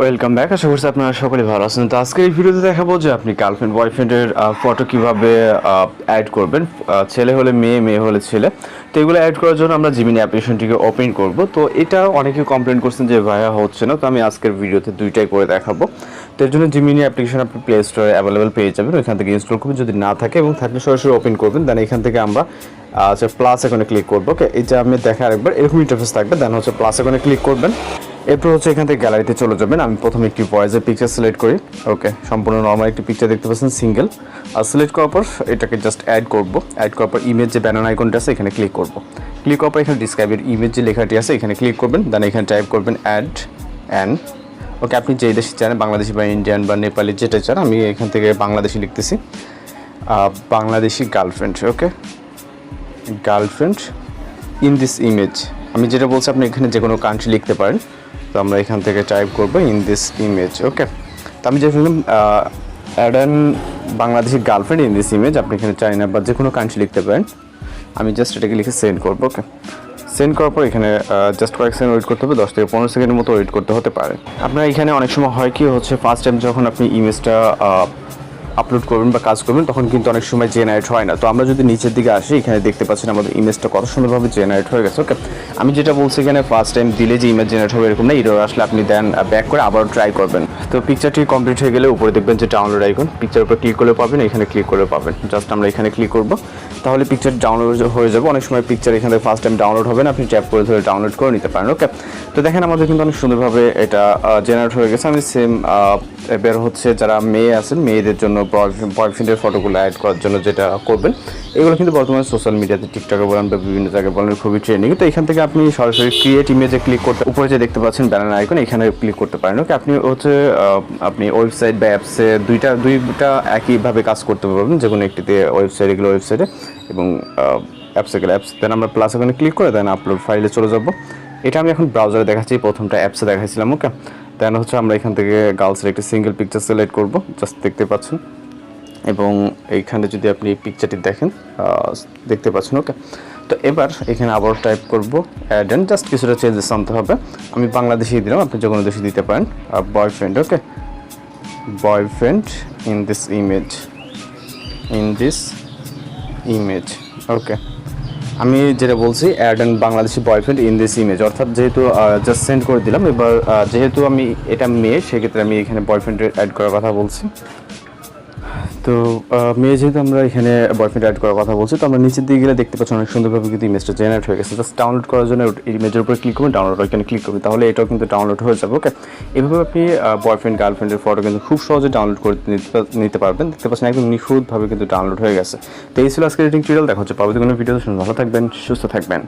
Welcome back আশা করছি আপনারা সকলে ভালো আছেন। তো আজকে এই ভিডিওতে দেখাবো যে আপনি গার্লফ্রেন্ড বয়ফ্রেন্ডের ফটো কীভাবে অ্যাড করবেন। ছেলে হলে মেয়ে মেয়ে হলে ছেলে। তো এগুলো অ্যাড করার জন্য আমরা জিমিনি অ্যাপ্লিকেশনটিকে ওপেন করব। তো এটা অনেকে কমপ্লেন করছেন যে, ভাইয়া, হচ্ছে না। তো আমি আজকের ভিডিওতে দুইটাই করে দেখাবো। তো এর জন্য জিমিনি অ্যাপ্লিকেশন আপনি প্লে স্টোরে অ্যাভেলেবেল পেয়ে যাবেন। ওইখান থেকে ইনস্টল করবেন। যদি না থাকে এবং থাকলে সরাসরি ওপেন করবেন। দেন এখান থেকে আমরা আচ্ছা প্লাস এখানে ক্লিক করব। ওকে এটা আমি দেখা আরেকবার। এরকম ইন্টারফেস থাকবে। দেন হচ্ছে প্লাস এখানে ক্লিক করবেন। এরপর হচ্ছে এখান থেকে গ্যালারিতে চলে যাবেন। আমি প্রথমে একটি ভয়েসের পিকচার সিলেক্ট করি। ওকে সম্পূর্ণ নর্মাল একটি পিকচার দেখতে পাচ্ছেন সিঙ্গেল আর সিলেক্ট করার পর এটাকে জাস্ট অ্যাড করব। অ্যাড করার পর ইমেজ যে ব্যানার আইকনটা আছে, এখানে ক্লিক করব। ক্লিক করার পর এখানে ডিসক্রাইবের ইমেজ যে লেখাটি আছে, এখানে ক্লিক করবেন। দেন এখানে টাইপ করবেন অ্যাড অ্যান ওকে আপনি যেই দেশে চান, বাংলাদেশি বা ইন্ডিয়ান বা নেপালি যেটা চান, আমি এখান থেকে বাংলাদেশি লিখতেছি। Bangladeshi girlfriend okay girlfriend in this image আমি যেটা বলছি, আপনি এখানে যে কোনো কান্ট্রি লিখতে পারেন। তো আমরা এখান থেকে টাইপ করব ইন দিস ইমেজ ওকে তো আমি যে film add an Bangladeshi girlfriend in this image আপনি এখানে চাইনা বা যে কোনো কান্ট্রি লিখতে পারেন। আমি জাস্ট এটাকে লিখে সেন্ড করব ওকে সেন্ড করার পর এখানে জাস্ট কয়েক সেকেন্ড ওয়েট করতে হবে, দশ থেকে পনেরো সেকেন্ডের মতো ওয়েট করতে হতে পারে। আপনার এখানে অনেক সময় হয় কি হচ্ছে ফার্স্ট টাইম যখন আপনি ইমেজটা আপলোড করবেন বা কাজ করবেন, তখন কিন্তু অনেক সময় জেনারেট হয় না। তো আমরা যদি নিচের দিকে আসি, এখানে দেখতে পাচ্ছেন আমাদের ইমেজটা কত সুন্দরভাবে জেনারেট হয়ে গেছে। ওকে আমি যেটা বলছি এখানে ফার্স্ট টাইম দিলে যে ইমেজ জেনারেট হবে এরকম না এরও আসলে আপনি দেন ব্যাক করে আবার ট্রাই করবেন। তো পিকচারটি কমপ্লিট হয়ে গেলে উপরে দেখবেন যে ডাউনলোড আইকন পিকচার উপর ক্লিক করে পাবেন, এখানে ক্লিক করে পাবেন। জাস্ট আমরা এখানে ক্লিক করব। তাহলে পিকচার ডাউনলোড হয়ে যাবে। অনেক সময় পিকচার এখানে ফার্স্ট টাইম ডাউনলোড হবে না, আপনি ট্যাপ করে ধরে ডাউনলোড করে নিতে পারেন ওকে তো দেখেন আমাদের কিন্তু অনেক সুন্দরভাবে এটা জেনারেট হয়ে গেছে। আমি সেম এবার হচ্ছে যারা মেয়ে আছেন, মেয়েদের জন্য বয়ফ্রেন্ডের ফটোগুলো অ্যাড করার জন্য যেটা করবেন, এগুলো কিন্তু বর্তমানে সোশ্যাল মিডিয়াতে টিকটকে বলেন বা বিভিন্ন জায়গায় বলেন, খুবই ট্রেন্ডিং তো এখান থেকে আপনি সরাসরি ক্রিয়েট ইমেজে ক্লিক করতে, উপরে যে দেখতে পাচ্ছেন ব্যানার আইকন এখানে ক্লিক করতে পারেন ওকে আপনি হচ্ছে আপনি ওয়েবসাইট বা অ্যাপসে দুইটা দুইটা একইভাবে কাজ করতে পারবেন, যে কোনো একটিতে ওয়েবসাইট এগুলো ওয়েবসাইটে এবং অ্যাপসে গেলে অ্যাপস দেন আমরা প্লাস ওখানে ক্লিক করে দেন আপলোড ফাইলে চলে যাব। এটা আমি এখন ব্রাউজারে দেখাচ্ছি, প্রথমটা অ্যাপসে দেখাইছিলাম ওকে দেন হচ্ছে আমরা এখান থেকে গার্লসের একটি সিঙ্গেল পিকচার সিলেক্ট করব জাস্ট দেখতে পাচ্ছেন। এবং এইখানে যদি আপনি এই পিকচারটি দেখেন দেখতে পাচ্ছেন ওকে তো এবার এখানে আবার টাইপ করব অ্যাড অ্যান্ড জাস্ট কিছুটা চেঞ্জেস আনতে হবে। আমি বাংলাদেশি দিলাম, আপনি যে কোনো দেশে দিতে পারেন। Boyfriend okay boyfriend in this image in this image okay আমি যেটা বলছি add and Bangladeshi boyfriend in this image অর্থাৎ যেহেতু জাস্ট সেন্ড করে দিলাম, এবার যেহেতু আমি এটা মেয়ে, সেক্ষেত্রে আমি এখানে বয়ফ্রেন্ড অ্যাড করার কথা বলছি। তো মেয়ে যেহেতু আমরা এখানে বয়ফ্রেন্ড অ্যাড করার কথা বলছি, তো আমরা নিচের দিকে গেলে দেখতে পাচ্ছি অনেক সুন্দরভাবে কিন্তু ইমেজটা জেনারেট হয়ে গেছে। জাস্ট ডাউনলোড করার জন্য ইমেজের উপরে ক্লিক করবেন ডাউনলোড এখানে ক্লিক করবেন, তাহলে এটাও কিন্তু ডাউনলোড হয়ে যাবে ওকে এভাবে আপনি বয়ফ্রেন্ড গার্লফ্রেন্ডের ফটো কিন্তু খুব সহজে ডাউনলোড করে নিতে পারবেন। দেখতে পাচ্ছেন একদম নিখুঁতভাবে কিন্তু ডাউনলোড হয়ে গেছে। তো এই ছিল আজকের টিউটোরিয়াল দেখা হচ্ছে পরবর্তী কোনো ভিডিও ভালো থাকবেন, সুস্থ থাকবেন।